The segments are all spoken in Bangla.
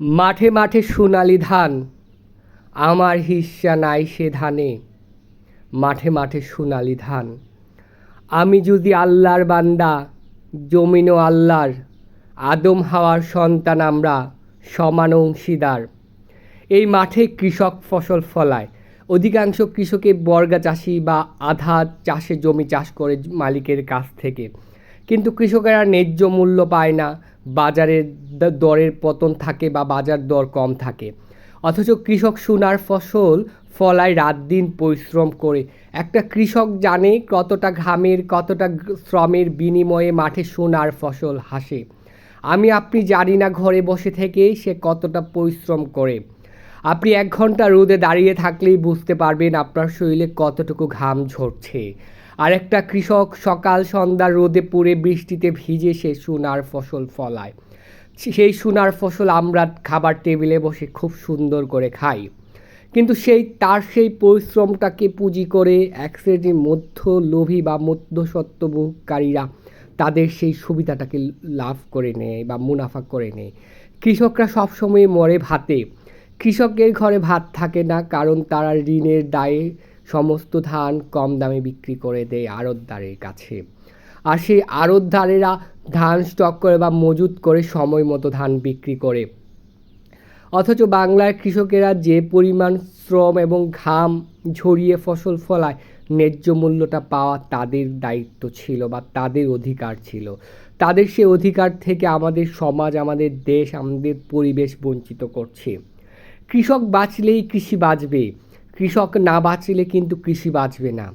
মাঠে মাঠে সোনালি ধান, আমার হিস্সা নাই সে ধানে, মাঠে মাঠে সোনালি ধান। আমি যদি আল্লাহর বান্দা, জমিনও আল্লাহর, আদম হাওয়ার সন্তান আমরা, সমান অংশীদার। এই মাঠে কৃষক ফসল ফলায়। অধিকাংশ কৃষকে বর্গা চাষি বা আধা চাষে জমি চাষ করে মালিকের কাছ থেকে। কিন্তু কৃষকেরা ন্যায্য মূল্য পায় না বাজারের দরের পতন থাকে বা বাজার দর কম থাকে। অথচ কৃষক সোনার ফসল ফলায় রাত দিন পরিশ্রম করে। একটা কৃষক জানে কতটা ঘামের, কতটা শ্রমের বিনিময়ে মাঠে সোনার ফসল হাসে। আমি, আপনি জানি না ঘরে বসে থেকে সে কতটা পরিশ্রম করে। আপনি এক ঘণ্টা রোদে দাঁড়িয়ে থাকলেই বুঝতে পারবেন আপনার শরীরে কতটুকু ঘাম ঝরছে। আর একটা কৃষক সকাল সন্ধ্যা রোদে পুড়ে বৃষ্টিতে ভিজে সে সোনার ফসল ফলায়। সেই সোনার ফসল আমরা খাবার টেবিলে বসে খুব সুন্দর করে খাই। কিন্তু সেই, তার সেই পরিশ্রমটাকে পুঁজি করে এক শ্রেণির মধ্য লোভী বা মধ্যস্বত্বভোগকারীরা তাদের সেই সুবিধাটাকে লাভ করে নেয় বা মুনাফা করে নেয়। কৃষকরা সবসময় মরে ভাতে। কৃষকের ঘরে ভাত থাকে না, কারণ তারা ঋণের দায়ে সমস্ত ধান কম দামে বিক্রি করে দেয় আড়তদারের কাছে। আর সেই আড়তদারেরা ধান স্টক করে বা মজুত করে সময় মতো ধান বিক্রি করে। অথচ বাংলার কৃষকেরা যে পরিমাণ শ্রম এবং ঘাম ঝরিয়ে ফসল ফলায়, ন্যায্য মূল্যটা পাওয়া তাদের দায়িত্ব ছিল বা তাদের অধিকার ছিল। তাদের সে অধিকার থেকে আমাদের সমাজ, আমাদের দেশ, আমাদের পরিবেশ বঞ্চিত করছে। কৃষক বাঁচলেই কৃষি বাঁচবে, কৃষক না বাঁচলে কিন্তু কৃষি বাঁচবে না।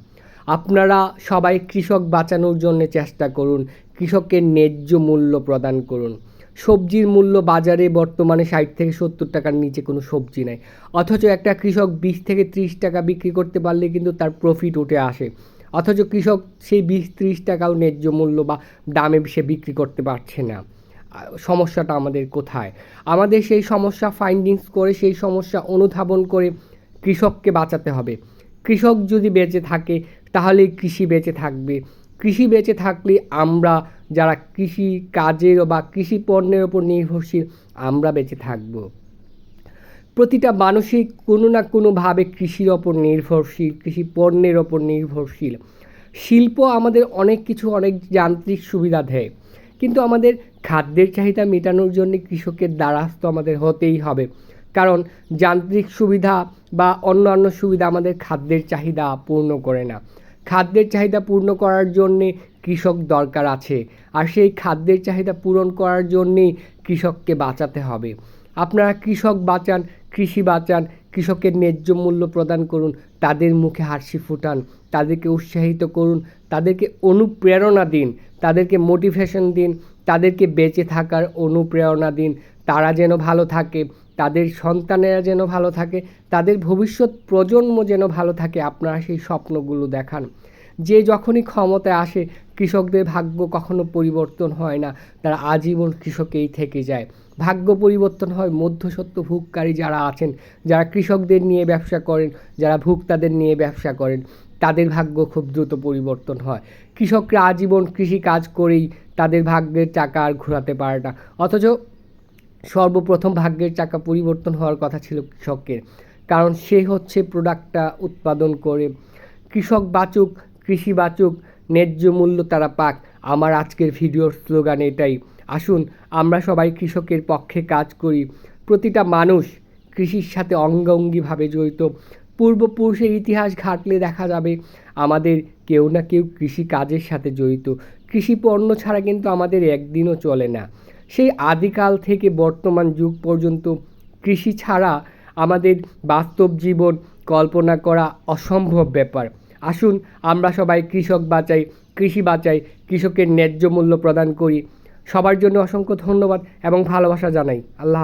আপনারা সবাই কৃষক বাঁচানোর জন্য চেষ্টা করুন, কৃষকের ন্যায্য মূল্য প্রদান করুন। সবজির মূল্য বাজারে বর্তমানে ষাট থেকে সত্তর টাকার নিচে কোনো সবজি নাই। অথচ একটা কৃষক বিশ থেকে ত্রিশ টাকা বিক্রি করতে পারলে কিন্তু তার প্রফিট উঠে আসে। অথচ কৃষক সেই বিশ ত্রিশ টাকাও ন্যায্য মূল্য বা দামে সে বিক্রি করতে পারছে না। সমস্যাটা আমাদের কোথায়? আমাদের সেই সমস্যা ফাইন্ডিংস করে, সেই সমস্যা অনুধাবন করে কৃষককে বাঁচাতে হবে। কৃষক যদি বেঁচে থাকে, তাহলে কৃষি বেঁচে থাকবে। কৃষি বেঁচে থাকলে আমরা যারা কৃষি কাজের বা কৃষি পণ্যের ওপর নির্ভরশীল, আমরা বেঁচে থাকব। প্রতিটা মানুষই কোনো না কোনোভাবে কৃষির ওপর নির্ভরশীল, কৃষি পণ্যের ওপর নির্ভরশীল। শিল্প আমাদের অনেক কিছু, অনেক যান্ত্রিক সুবিধা দেয়। কিন্তু আমাদের খাদ্যের চাহিদা মেটানোর জন্য কৃষকের দ্বারস্থ আমাদের হতেই হবে। কারণ যান্ত্রিক সুবিধা বা অন্যান্য সুবিধা আমাদের খাদ্যের চাহিদা পূর্ণ করে না। খাদ্যের চাহিদা পূর্ণ করার জন্যে কৃষক দরকার আছে। আর সেই খাদ্যের চাহিদা পূরণ করার জন্যেই কৃষককে বাঁচাতে হবে। আপনারা কৃষক বাঁচান কৃষি বাঁচান কৃষকের ন্যায্য মূল্য প্রদান করুন, তাদের মুখে হাসি ফুটান, তাদেরকে উৎসাহিত করুন, তাদেরকে অনুপ্রেরণা দিন, তাদেরকে মোটিভেশন দিন, তাদেরকে বেঁচে থাকার অনুপ্রেরণা দিন, তারা যেন ভালো থাকে, তাদের সন্তানেরা যেন ভালো থাকে, তাদের ভবিষ্যৎ প্রজন্ম যেন ভালো থাকে, আপনারা সেই স্বপ্নগুলো দেখান। যে যখনই ক্ষমতায় আসে, কৃষকদের ভাগ্য কখনো পরিবর্তন হয় না। তারা আজীবন কৃষকেই থেকে যায়। ভাগ্য পরিবর্তন হয় মধ্যসত্ত্ব ভোগকারী যারা আছেন, যারা কৃষকদের নিয়ে ব্যবসা করেন, যারা ভোক্তাদের নিয়ে ব্যবসা করেন, তাদের ভাগ্য খুব দ্রুত পরিবর্তন হয়। কৃষকরা আজীবন কৃষি কাজ করেই তাদের ভাগ্যের চাকা আর ঘোরাতে পারে না। অথচ সর্বপ্রথম ভাগ্যের চাকা পরিবর্তন হওয়ার কথা ছিল কৃষকের। কারণ সে হচ্ছে প্রোডাক্টটা উৎপাদন করে। কৃষক বাঁচুক কৃষি বাঁচুক ন্যায্য মূল্য তারা পাক। আমার আজকের ভিডিওর স্লোগান এটাই। আসুন, আমরা সবাই কৃষকের পক্ষে কাজ করি। প্রতিটা মানুষ কৃষির সাথে অঙ্গাঙ্গিভাবে জড়িত। পূর্বপুরুষের ইতিহাস ঘাটলে দেখা যাবে, আমাদের কেউ না কেউ কৃষি কাজের সাথে জড়িত। কৃষি পণ্য ছাড়া কিন্তু আমাদের একদিনও চলে না। সেই আদিকাল থেকে বর্তমান যুগ পর্যন্ত কৃষি ছাড়া আমাদের বাস্তব জীবন কল্পনা করা অসম্ভব ব্যাপার। আসুন, আমরা সবাই কৃষক বাঁচাই, কৃষি বাঁচাই, কৃষকের ন্যায্য মূল্য প্রদান করি সবার জন্য অসংখ্য ধন্যবাদ এবং ভালোবাসা জানাই আল্লাহ।